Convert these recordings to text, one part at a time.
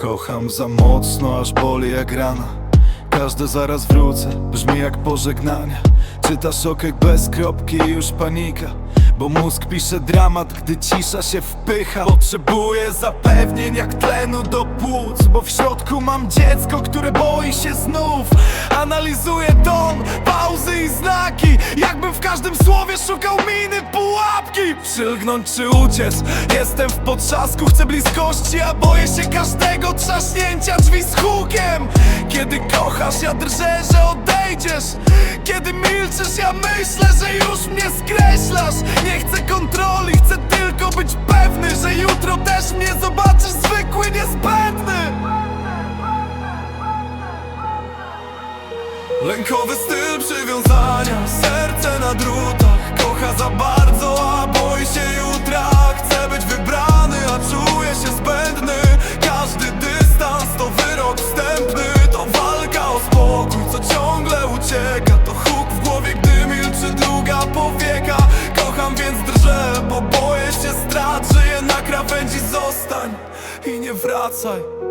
Kocham za mocno, aż boli jak rana. Każde zaraz wrócę, brzmi jak pożegnanie. Czytasz okek bez kropki i już panika. Bo mózg pisze dramat, gdy cisza się wpycha. Potrzebuję zapewnień jak tlenu do płuc Bo w środku mam dziecko, które boi się znów Analizuję ton, pauzy i znaki. Jakbym w każdym słowie szukał miny pułapki. Przylgnąć czy uciec, jestem w potrzasku Chcę bliskości, a boję się każdego trzaśnięcia drzwi z hukiem. Kiedy kochasz, ja drżę, że odejdziesz. Kiedy milczysz, ja myślę, że już mnie skreślasz. Nie chcę kontroli, chcę tylko być pewny Że Lękowy styl przywiązania, serce na drutach. Kocha za bardzo, a boi się jutra. Chce być wybrany, a czuje się zbędny. Każdy dystans to wyrok wstępny. To walka o spokój, co ciągle ucieka. To huk w głowie, gdy milczy druga powieka. Kocham więc drżę, bo boję się strat Żyję na krawędzi, zostań i nie wracaj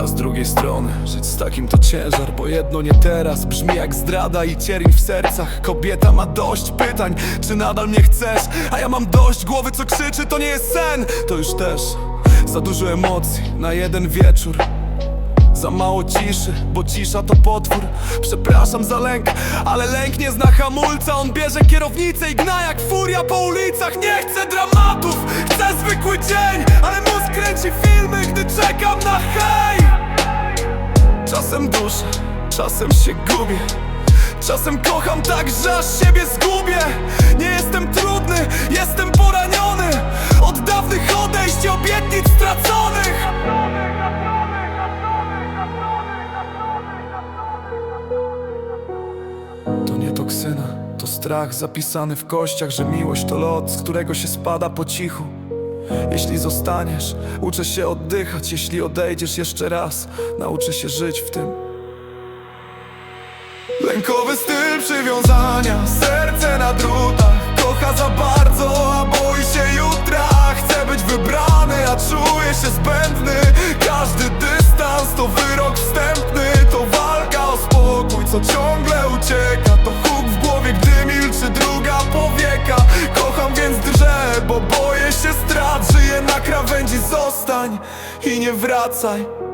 a z drugiej strony, żyć z takim to ciężar Bo jedno nie teraz. Brzmi jak zdrada i cierń w sercach. Kobieta ma dość pytań, czy nadal mnie chcesz? A ja mam dość głowy, co krzyczy, to nie jest sen. To już też za dużo emocji na jeden wieczór. Za mało ciszy, bo cisza to potwór. Przepraszam za lęk, ale lęk nie zna hamulca. On bierze kierownicę i gna jak furia po ulicach. Nie chcę dramatów, chcę zwykły dzień Ale mózg kręci filmy, gdy czekam na hej Czasem duszę, czasem się gubię. Czasem kocham tak, że aż siebie zgubię. Nie jestem trudny, jestem poraniony. Od dawnych odejść i obietnic straconych. To nie toksyna, to strach zapisany w kościach Że miłość to lot, z którego się spada po cichu Jeśli zostaniesz, uczę się oddychać. Jeśli odejdziesz jeszcze raz, nauczę się żyć w tym. Lękowy styl przywiązania, serce na drutach. Kocha za bardzo, a boi się jutra. Chce być wybrany, a czuje się zbędny. Każdy dystans to wyrok wstępny. To walka o spokój, co ciągle ucieka. To huk w głowie, gdy milczy druga powieka Kocham więc drżę, bo boję się strat. Żyję na krawędzi, zostań i nie wracaj